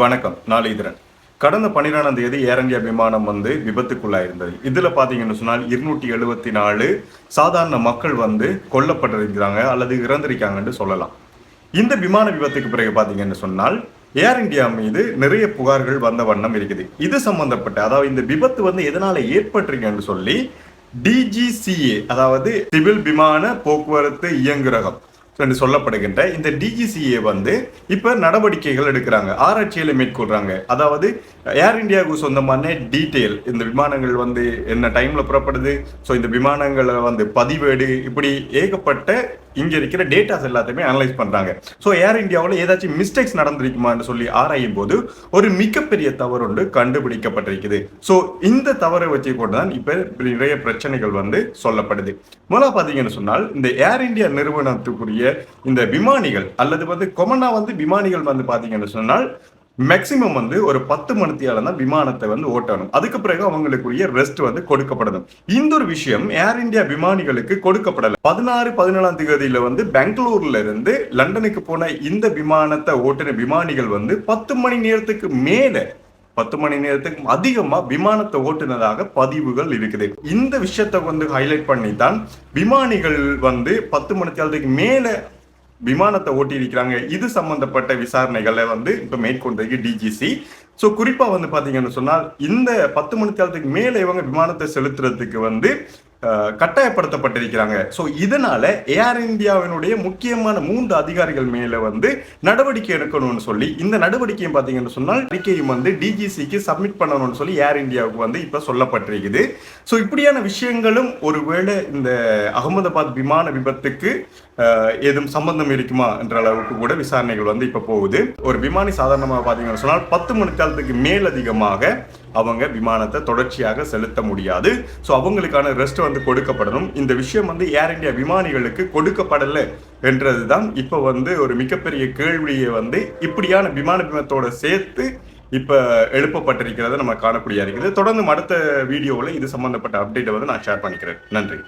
வணக்கம் நாளிதரன் கடந்த பன்னிரெண்டாம் தேதி ஏர் இந்தியா விமானம் வந்து விபத்துக்குள்ளாயிருந்தது. இதில் பார்த்தீங்கன்னு சொன்னால் இருநூற்றி எழுபத்தி நாலு சாதாரண மக்கள் வந்து கொல்லப்பட்டிருக்கிறாங்க அல்லது இறந்திருக்காங்கன்னு சொல்லலாம். இந்த விமான விபத்துக்கு பிறகு பார்த்தீங்கன்னு சொன்னால் ஏர் இந்தியா மீது நிறைய புகார்கள் வந்த வண்ணம் இருக்குது. இது சம்பந்தப்பட்ட அதாவது இந்த விபத்து வந்து எதனால ஏற்பட்டிருக்குன்னு சொல்லி டிஜிசிஏ அதாவது சிவில் விமான போக்குவரத்து இயங்குரகம் என்று சொல்லப்படுகின்ற இந்த டிஜிசிஏ வந்து இப்ப நடவடிக்கைகள் எடுக்கிறாங்க. ஆராய்ச்சிகளை மேற்கொள்றாங்க. அதாவது ஏர் இந்தியாவுக்கு சொந்தமான டீட்டெயில் இந்த விமானங்கள் வந்து என்ன டைம்ல புறப்படுது? ஸோ இந்த விமானங்களை வந்து பதிவேடு இப்படி ஏகப்பட்ட இங்கே இருக்கிற டேட்டாஸ் எல்லாத்தையுமே அனலைஸ் பண்ணுறாங்க ஸோ ஏர் இந்தியாவில் ஏதாச்சும் மிஸ்டேக்ஸ் நடந்திருக்குமான்னு சொல்லி ஆராயும் போது ஒரு மிகப்பெரிய தவறு ஒன்று கண்டுபிடிக்கப்பட்டிருக்குது. ஸோ இந்த தவறை வச்சு கொண்டு தான் இப்போ நிறைய பிரச்சனைகள் வந்து சொல்லப்படுது. முதல்ல பார்த்தீங்கன்னு சொன்னால் இந்த ஏர் இந்தியா நிறுவனத்துக்குரிய இந்த விமானிகள் அல்லது வந்து கொமனா வந்து விமானிகள் வந்து பார்த்தீங்கன்னு சொன்னால் மேக்சிமம் வந்து ஒரு பத்து மணித்தியால தான் விமானத்தை வந்து ஓட்டணும். அதுக்கு பிறகு அவங்களுக்குரிய ரெஸ்ட் வந்து கொடுக்கப்படணும். இந்த ஒரு விஷயம் ஏர் இந்தியா விமானிகளுக்கு கொடுக்கப்படல. பதினாறு பதினேழாம் தேதியில வந்து பெங்களூர்ல இருந்து லண்டனுக்கு போன இந்த விமானத்தை ஓட்டின விமானிகள் வந்து பத்து மணி நேரத்துக்கு மேல பத்து மணி நேரத்துக்கு அதிகமா விமானத்தை ஓட்டுனதாக பதிவுகள் இருக்குது. இந்த விஷயத்தை வந்து ஹைலைட் பண்ணி தான் விமானிகள் வந்து பத்து மணி தேதிக்கு மேல விமானத்தை ஓட்டி இருக்கிறாங்க இது சம்பந்தப்பட்ட விசாரணைகளை வந்து இப்ப மேற்கொண்டிருக்கு டிஜிசி ஸோ குறிப்பா வந்து பாத்தீங்கன்னு சொன்னால் இந்த பத்து மணி காலத்துக்கு மேல இவங்க விமானத்தை செலுத்துறதுக்கு வந்து கட்டாயப்படுத்தப்பட்டிருக்கிறாங்க. ஸோ இதனால ஏர் இந்தியாவினுடைய முக்கியமான மூன்று அதிகாரிகள் மேல வந்து நடவடிக்கை எடுக்கணும்னு சொல்லி இந்த நடவடிக்கையும் பார்த்தீங்கன்னு சொன்னால் அறிக்கையும் வந்து டிஜிசிக்கு சப்மிட் பண்ணணும்னு சொல்லி ஏர் இந்தியாவுக்கு வந்து இப்போ சொல்லப்பட்டிருக்குது. ஸோ இப்படியான விஷயங்களும் ஒருவேளை இந்த அகமதாபாத் விமான விபத்துக்கு ஏதும் சம்பந்தம் இருக்குமா என்ற அளவுக்கு கூட விசாரணைகள் வந்து இப்போ போகுது. ஒரு விமானி சாதாரணமாக பார்த்தீங்கன்னு சொன்னால் பத்து மணி காலத்துக்கு மேலதிகமாக அவங்க விமானத்தை தொடர்ச்சியாக செலுத்த முடியாது. ஸோ அவங்களுக்கான ரெஸ்ட் வந்து கொடுக்கப்படணும். இந்த விஷயம் வந்து ஏர் இந்தியா விமானிகளுக்கு கொடுக்கப்படலை என்றதுதான் இப்போ வந்து ஒரு மிகப்பெரிய கேள்வியை வந்து இப்படியான விமான விமத்தோட சேர்த்து இப்போ எழுப்பப்பட்டிருக்கிறத நம்ம காணக்கூடிய இருக்குது. தொடர்ந்து அடுத்த வீடியோவில் இது சம்மந்தப்பட்ட அப்டேட்டை வந்து நான் ஷேர் பண்ணிக்கிறேன். நன்றி.